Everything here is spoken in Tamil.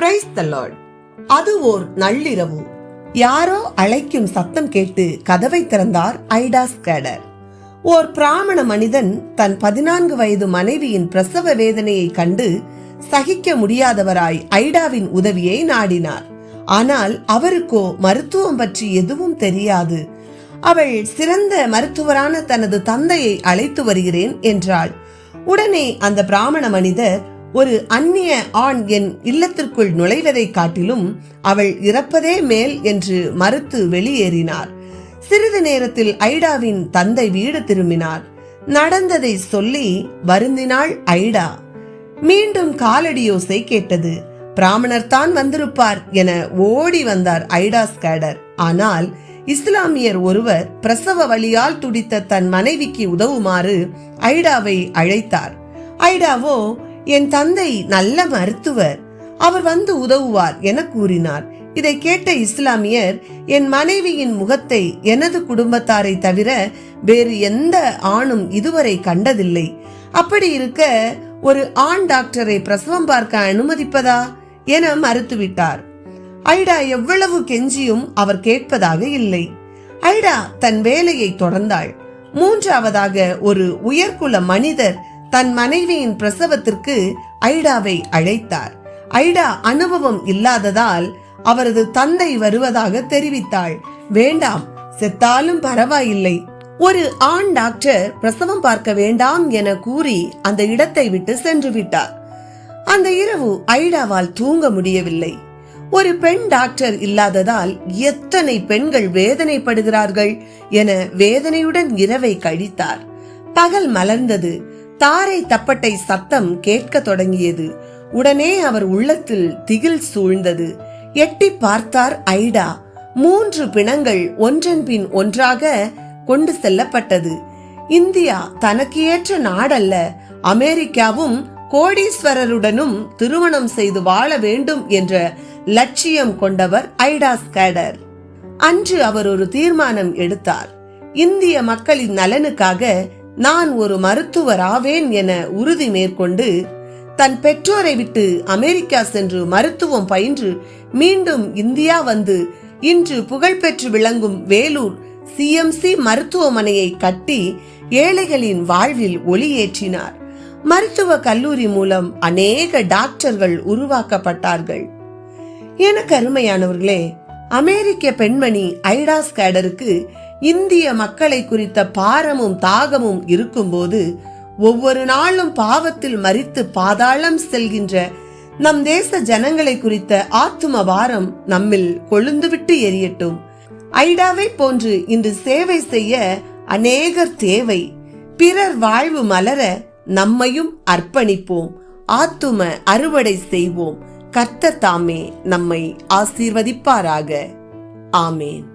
பிரைஸ் த லார்ட் அது ஓர் நள்ளிரவு யாரோ அழைக்கும் சத்தம் கேட்டு கதவை திறந்தார் ஐடா ஸ்கேடர். ஓர் பிராமண மனிதன் தன் பதினான்கு வயது மனைவியின் பிரசவ வேதனையை கண்டு சகிக்க முடியாதவராய் ஐடாவின் உதவியை நாடினார். ஆனால் அவருக்கோ மருத்துவம் பற்றி எதுவும் தெரியாது. அவள் சிறந்த மருத்துவரான தனது தந்தையை அழைத்து வருகிறேன் என்றாள். உடனே அந்த பிராமண மனிதர் ஒரு அந்நிய ஆண் என் இல்லத்திற்குள் நுழைவதை காட்டிலும் அவள் இறப்பதே மேல் என்று மறுத்து வெளியேறினார். சிறிது நேரத்தில் ஐடாவின் தந்தை வீடு திரும்பினார். நடந்ததை சொல்லி வருந்தினாள் ஐடா. மீண்டும் காலடியோசை கேட்டது. பிராமணர் தான் வந்திருப்பார் என ஓடி வந்தார் ஐடா ஸ்கேடர். ஆனால் இஸ்லாமியர் ஒருவர் பிரசவ வழியால் துடித்த தன் மனைவிக்கு உதவுமாறு ஐடாவை அழைத்தார். ஐடாவோ என் தந்தை நல்ல மருத்துவர். அவர் வந்து உதவுவார் என கூறினார். இதை கேட்ட இஸ்லாமியர் என் மனைவியின் முகத்தை எனது குடும்பத்தாரை தவிர வேறு எந்த ஆணும் இதுவரை கண்டதில்லை. அப்படி இருக்க ஒரு ஆண் டாக்டரை பிரசவம் பார்க்க அனுமதிப்பதா? என மறுத்துவிட்டார். ஐடா எவ்வளவு கெஞ்சியும் அவர் கேட்பதாக இல்லை. ஐடா தன் வேலையை தொடர்ந்தாள். மூன்றாவதாக ஒரு உயர்குல மனிதர் தன் மனைவியின் பிரசவத்திற்கு ஐடாவை அழைத்தார். ஐடா அனுபவம் இல்லாததால் அவரது தந்தை வருவதாக தெரிவித்தாள். வேண்டாம் செத்தாலும் பரவாயில்லை. ஒரு ஆண் டாக்டர் பிரசவம் பார்க்க வேண்டாம் என கூறி அந்த இடத்தை விட்டு சென்று விட்டார். அந்த இரவு ஐடாவால் தூங்க முடியவில்லை. ஒரு பெண் டாக்டர் இல்லாததால் எத்தனை பெண்கள் வேதனைப்படுகிறார்கள் என வேதனையுடன் இரவை கழித்தார். பகல் மலர்ந்தது. தாரை தப்பட்டை சத்தம் கேட்க தொடங்கியது. உடனே அவர் உள்ளத்தில் திகில் சூழ்ந்தது. எட்டி பார்த்தார் ஐடா. மூன்று பிணங்கள் ஒன்றன் பின் ஒன்றாக கொண்டு செல்லப்பட்டது. இந்தியா தனக்கு ஏற்ற நாடல்ல அமெரிக்காவும் கோடீஸ்வரருடனும் திருமணம் செய்து வாழ வேண்டும் என்ற லட்சியம் கொண்டவர் ஐடா ஸ்கேடர். அன்று அவர் ஒரு தீர்மானம் எடுத்தார். இந்திய மக்களின் நலனுக்காக நான் ஒரு மருத்துவர் ஆவேன் என உறுதி மேற்கொண்டு தன் பெற்றோரை விட்டு அமெரிக்கா சென்று மருத்துவம் பயின்று மீண்டும் இந்தியா வந்து இன்று புகழ்பெற்று விளங்கும் வேலூர் சிஎம்சி மருத்துவமனையை கட்டி ஏழைகளின் வாழ்வில் ஒளியேற்றினார். மருத்துவ கல்லூரி மூலம் அநேக டாக்டர்கள் உருவாக்கப்பட்டார்கள். எனக்கு அருமையானவர்களே அமெரிக்க பெண்மணி ஐடாஸ் கேடருக்கு இந்திய மக்களை குறித்த பாரமும் தாகமும் இருக்கும்போது ஒவ்வொரு நாளும் பாவத்தில் மறித்து பாதாளம் செல்கின்ற நம் தேச ஜனங்களை குறித்த ஆத்தும வாரம் நம்மில் கொழுந்துவிட்டு எரியட்டும். ஐடாவை போன்று இன்று சேவை செய்ய அநேகர் தேவை. பிறர் வாழ்வு மலர நம்மையும் அர்ப்பணிப்போம். ஆத்தும அறுவடை செய்வோம். கர்த்த தாமே நம்மை ஆசீர்வதிப்பாராக. ஆமேன்.